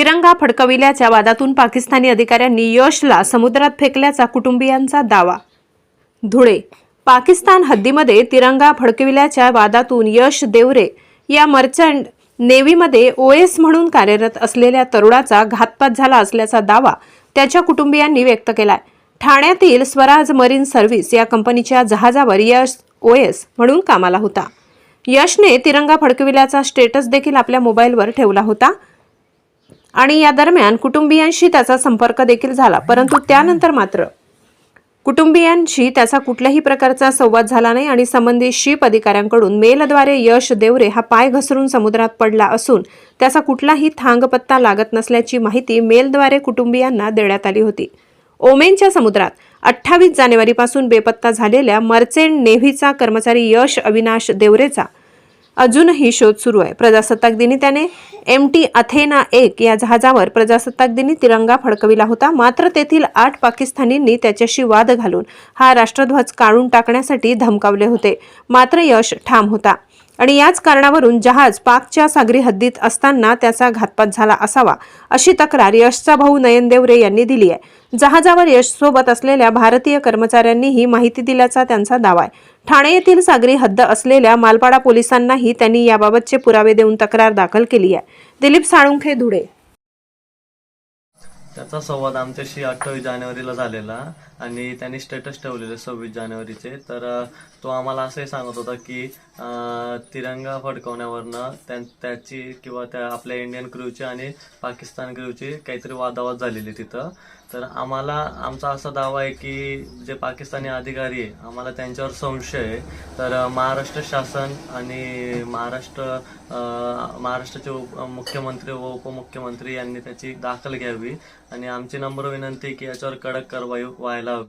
तिरंगा फडकविल्याच्या वादातून पाकिस्तानी अधिकाऱ्यांनी यशला समुद्रात फेकल्याचा कुटुंबियांचा दावा. धुळे पाकिस्तान हद्दीमध्ये तिरंगा फडकविल्याच्या वादातून यश देवरे या मर्चंट नेव्हीमध्ये एस म्हणून कार्यरत असलेल्या तरुणाचा घातपात झाला असल्याचा दावा त्याच्या कुटुंबियांनी व्यक्त केलाय. ठाण्यातील स्वराज मरीन सर्व्हिस या कंपनीच्या जहाजावर यश ओ एस म्हणून कामाला होता. यशने तिरंगा फडकविल्याचा स्टेटस देखील आपल्या मोबाईलवर ठेवला होता. आणि या दरम्यान कुटुंबियांशी त्याचा संपर्क देखील झाला परंतु त्यानंतर मात्र कुटुंबियांशी त्याचा कुठल्याही प्रकारचा संवाद झाला नाही आणि संबंधित शिप अधिकाऱ्यांकडून मेलद्वारे यश देवरे हा पाय घसरून समुद्रात पडला असून त्याचा कुठलाही थांगपत्ता लागत नसल्याची माहिती मेलद्वारे कुटुंबियांना देण्यात आली होती. ओमेनच्या समुद्रात अठ्ठावीस जानेवारीपासून बेपत्ता झालेल्या मर्चेंट नेव्हीचा कर्मचारी यश अविनाश देवरेचा अजूनही शोध सुरू आहे. प्रजासत्ताक दिनी त्याने एम टी अथेना एक या जहाजावर प्रजासत्ताक दिनी तिरंगा फडकविला होता. मात्र तेथील आठ पाकिस्तानींनी त्याच्याशी वाद घालून हा राष्ट्रध्वज काढून टाकण्यासाठी धमकावले होते. मात्र यश ठाम होता. आणि याच कारणावरून जहाज पाकच्या सागरी हद्दीत असताना त्याचा घातपात झाला असावा अशी तक्रार यशचा भाऊ नयन देवरे यांनी दिली आहे. जहाजावर यशसोबत असलेल्या भारतीय कर्मचाऱ्यांनीही माहिती दिल्याचा त्यांचा दावा आहे. ठाणे येथील सागरी हद्द असलेल्या मालपाडा पोलिसांनाही त्यांनी याबाबतचे पुरावे देऊन तक्रार दाखल केली आहे. दिलीप साळुंखे धुळे. त्याचा संवाद आमच्याशी अठ्ठावीस जानेवारीला झालेला आणि त्यांनी स्टेटस ठेवलेले सव्वीस जानेवारीचे. तर तो आम्हाला असंही सांगत होता की तिरंगा फडकवण्यावरनं त्या त्याची किंवा त्या आपल्या इंडियन क्रूची आणि पाकिस्तान क्रूची काहीतरी वादावाद झालेली तिथं. तर आम्हाला आमचा असा दावा आहे की जे पाकिस्तानी अधिकारी आहे आम्हाला त्यांच्यावर संशय आहे. तर महाराष्ट्र शासन आणि महाराष्ट्र महाराष्ट्राचे उप मुख्यमंत्री व उपमुख्यमंत्री यांनी त्याची दाखल घ्यावी. आणि आमची नम्र विनंती की याच्यावर कडक कारवाई व्हायला हवी.